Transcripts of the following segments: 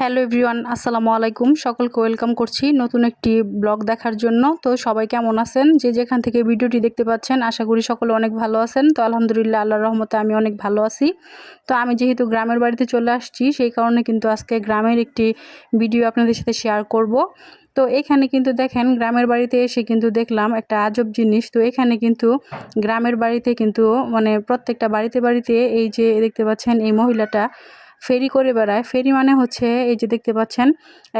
Hello everyone, আসসালামু আলাইকুম। সকলকে ওয়েলকাম করছি নতুন একটি ব্লগ দেখার জন্য। তো সবাই কেমন আছেন? যে যেখান থেকে ভিডিওটি দেখতে পাচ্ছেন, আশা করি সকলে অনেক ভালো আছেন। তো আলহামদুলিল্লাহ, আল্লাহর রহমতে আমি অনেক ভালো আছি। তো আমি যেহেতু গ্রামের বাড়িতে চলে আসছি, সেই কারণে কিন্তু আজকে গ্রামের একটি ভিডিও আপনাদের সাথে শেয়ার করব। তো এখানে কিন্তু দেখেন, গ্রামের বাড়িতে এসে কিন্তু দেখলাম একটা আজব জিনিস। তো এখানে কিন্তু গ্রামের বাড়িতে কিন্তু মানে প্রত্যেকটা বাড়িতে বাড়িতে এই যে দেখতে পাচ্ছেন, এই মহিলাটা ফেরি করে বেড়ায়। ফেরি মানে হচ্ছে এই যে দেখতে পাচ্ছেন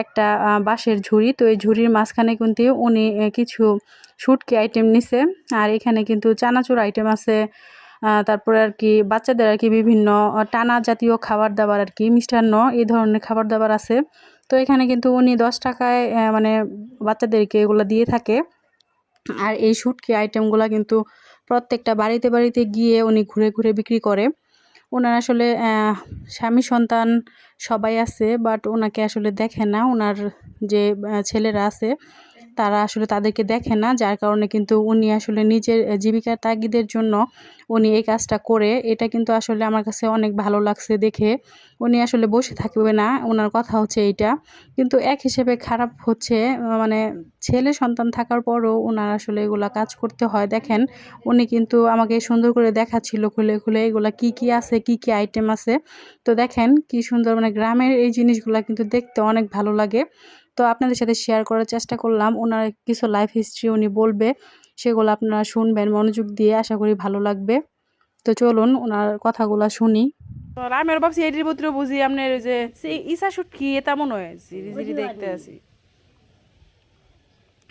একটা বাঁশের ঝুড়ি। তো এই ঝুড়ির মাঝখানে কিন্তু উনি কিছু শুটকি আইটেম নিছে। আর এখানে কিন্তু চানাচুর আইটেম আছে। তারপরে আর কি বাচ্চাদের আর কি বিভিন্ন টানা জাতীয় খাবার দাবার আর কি, মিষ্টান্ন, এই ধরনের খাবার দাবার আছে। তো এখানে কিন্তু উনি দশ টাকায় মানে বাচ্চাদেরকে এগুলো দিয়ে থাকে। আর এই শুটকি আইটেমগুলো কিন্তু প্রত্যেকটা বাড়িতে বাড়িতে গিয়ে উনি ঘুরে ঘুরে বিক্রি করে। ওনার আসলে স্বামী সন্তান সবাই আছে বাট ওনাকে আসলে দেখে না। ওনার যে ছেলেরা আছে তারা আসলে তাদেরকে দেখে না, যার কারণে কিন্তু উনি আসলে নিজের জীবিকার তাগিদের জন্য উনি এই কাজটা করে। এটা কিন্তু আসলে আমার কাছে অনেক ভালো লাগছে দেখে। উনি আসলে বসে থাকবে না ওনার কথা হচ্ছে এইটা। কিন্তু এক হিসেবে খারাপ হচ্ছে মানে ছেলে সন্তান থাকার পরও ওনার আসলে এগুলা কাজ করতে হয়। দেখেন, উনি কিন্তু আমাকে সুন্দর করে দেখাচ্ছিল খুলে খুলে এগুলা কি কি আছে, কি কি আইটেম আছে। তো দেখেন, কি সুন্দর মানে গ্রামের এই জিনিসগুলা কিন্তু দেখতে অনেক ভালো লাগে। তো আপনাদের সাথে শেয়ার করার চেষ্টা করলাম। ওনার কিছু লাইফ হিস্ট্রি উনি বলবে সেগুলো আপনারা শুনবেন মনোযোগ দিয়ে আশা করি ভালো লাগবে। তো চলুন ওনার কথাগুলা শুনি। আমি আর ভাবছি এটির বুঝি আপনার যে ইসা শুট কি? তেমন হয় জিরি জিরি দেখতে আছি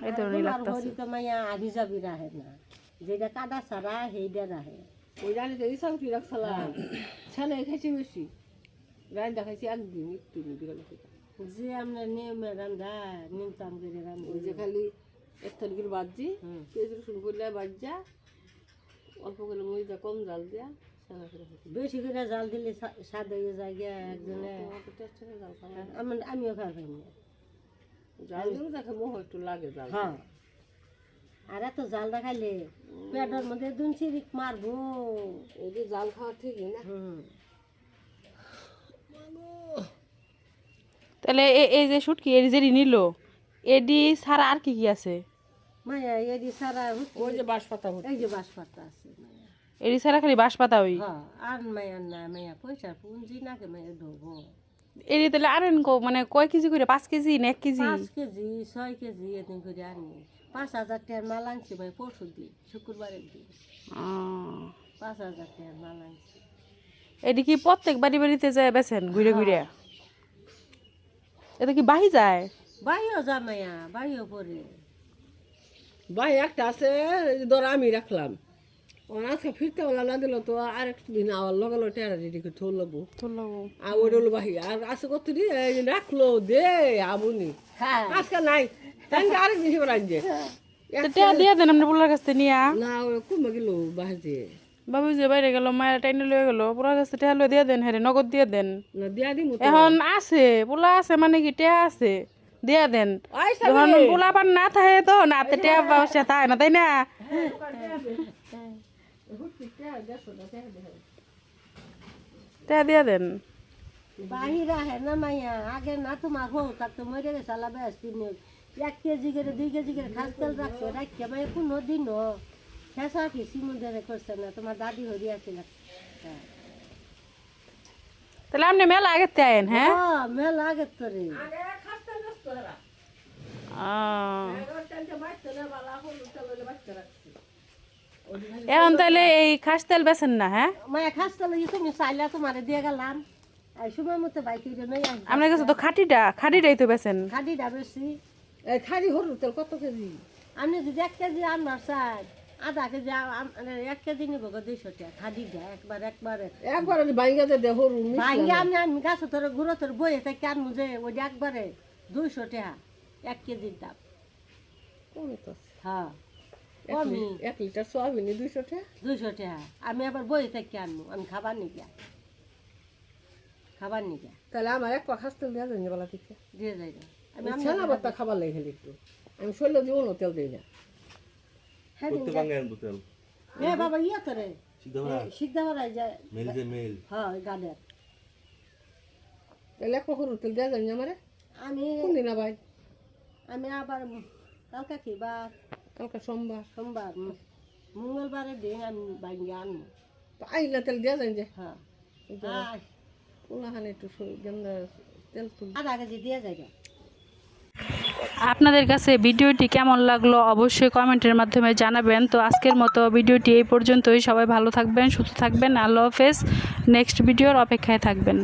এই ধরনের লাগতেছে। হরি তো মাইয়া আবি যাবি রাহে না। যেটা কাদা ছাড়া সেইটা রাহে। ওই রানী তো ইসাম কি রাখছিলাম ছেলে খাইছি বেশি। রানী দেখাইছি একদিন একটু। যে আমরা নিয়মে রান্ধা নিমতাম করে রান্ধা। ওই যে খালি এক তারিখের বাজি পেঁয়াজ রসুন করলে বাজ্যা অল্প করে মরিচা কম জাল দেয়া বেশি করে জাল দিলে স্বাদ হয়ে যায় গিয়া একজনে। আমি আমিও খাওয়া পাই না। জাল দিলেও দেখে মোহ একটু লাগে জাল হ্যাঁ। আর এত জাল দেখাইলে পেটের মধ্যে দুন চিরিক মারবো। এই যে জাল খাওয়া ঠিকই না। হুম। তাহলে এ- এই যে শুটকি এর যে নিল এডি ছাড়া আর কি কি আছে? মায়া এদি সারা ওই যে বাঁশ পাতা ভর্তি। এই যে বাঁশ পাতা আছে এডি ছাড়া খালি বাঁশ পাতা ওই? হ্যাঁ আর মায়া না মায়া পয়সা পুঁজি নাকে মায়া ধোবো। এডি তাহলে আনেন কো মানে কয় কেজি করে? পাঁচ কেজি না এক কেজি? পাঁচ কেজি ছয় কেজি এদিন করে আনি। পাঁচ হাজার টাকার মাল আনছি ভাই পরশু দিন শুক্রবারের দিন। পাঁচ হাজার টাকার মাল আনছি। এডি কি প্রত্যেক বাড়ি বাড়িতে যায় বেছেন ঘুরে ঘুরে? এটা কি বাহি যায়? বাইও জামাইয়া বাইও পরে ভাই একটা আছে ধর আমি রাখলাম। আজকে ফিরতে ওলা না দিল তো আর একটা দিন আবার লগে লগে টেরা রেডি করে থোল লাগবো আর ওই রইল বাহি আর আছে কত রাখল দে আবুনি হ্যাঁ। আজকে নাই। তাই আরেক দিন হিবার আনছে। টেয়া দিয়ে দেন আপনি পোলার কাছ থেকে নিয়া। না ওই কমে গেল বাহির দিয়ে। বাবু যে বাইরে গেল মায়ের টাইনে লয়ে গেল পোলার কাছে টেয়া লয়ে দিয়ে দেন হ্যাঁ নগদ দিয়ে দেন। এখন আছে পোলা আছে মানে কি টেয়া আছে দিয়া দেন। যখন পোলা পান না থাকে তো না তে টেয়া পয়সা থাকে না তাই না? টেয়া দিয়া দেন। বাহিরা হ্যাঁ না মাইয়া আগে না তোমার হো তার তো মরে গেছে বেশ এক কেজি করে দুই কেজি করে খাস তেল রাখছো রাখিয়া মাইয়া কোনো দিন ফেসা কি সিমুদ্রে করছে না তোমার দাদি হরি আছিল তাহলে আপনি মেলা আগে আইন হ্যাঁ? হ্যাঁ মেলা আগের তোরে আহ। এখন তাহলে এই খাস তেল বেছেন না হ্যাঁ? মায়া খাস তেল তুমি চাইলে তোমারে দিয়ে গেলাম। আর সময় মতো বাইকে আপনার কাছে তো খাটিটা খাটিটাই তো বেছেন। খাদিটা বেশি এই খালি হরু তেল কত কেজি? আপনি যদি এক কেজি আনবার চাই আধা কেজি আ- আম- মানে এক কেজি নিব গো দুইশো টাকা খাদিটা একবার একবারে একবার বাইঙ্গা যে দে হরু ভাঙ্গে আমি আনবি গাছে তোর গুঁড়ো তোর বইয়ে থেকে আনব যে ওই যে একবারে দুইশো টাকা এক কেজির দাম। কমে তো আছে। হ্যাঁ এক কমই লি- এক লিটার সোয়াবিন দুইশো টাকা? দুইশো টাকা। আমি আবার বইয়ে থেকে আনব আমি খাবার নিগা খাবার নিগা তাহলে আমার এক পা তেল থেকে দিয়ে যাই আমি আমি ছানা বাত্তা খাবার লাগে একটু। আমি শরীর জীবনও তেল দিই না। হ্যাঁ করতে এ বাবা ইয়ে তোরে সিদ্ধ করা যায় মেল যে। মেল হ্যাঁ গানের তাহলে কখন দেওয়া যায় আমারে। আমি কোন দিন আবার? আমি আবার কালকা কি বা কালকে সোমবার। সোমবার উম, মঙ্গলবারের দিন আমি বাইঙ্গে আনব। তো আইলে তেল দেওয়া যায় যে হ্যাঁ যে পোলাহানে একটু তেল তুল। আধা কেজি দিয়ে যাবে। আপনাদের কাছে ভিডিওটি কেমন লাগল অবশ্যই কমেন্টের মাধ্যমে জানাবেন। তো আজকের মতো ভিডিওটি এই পর্যন্তই। সবাই ভালো থাকবেন, সুস্থ থাকবেন। আল্লাহ হাফেজ। নেক্সট ভিডিওর অপেক্ষায় থাকবেন।